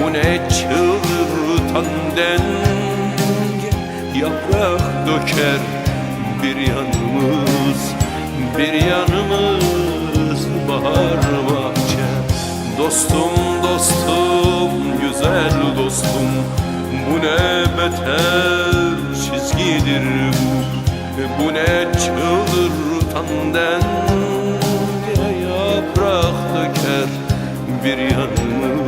bu ne çıldırtan denge Yaprak döker bir yanımız Bir yanımız bahar bahçe. Dostum dostum güzel dostum Bu ne beter çizgidir bu. Bu ne çıldırtan denge Yaprak döker bir yanımız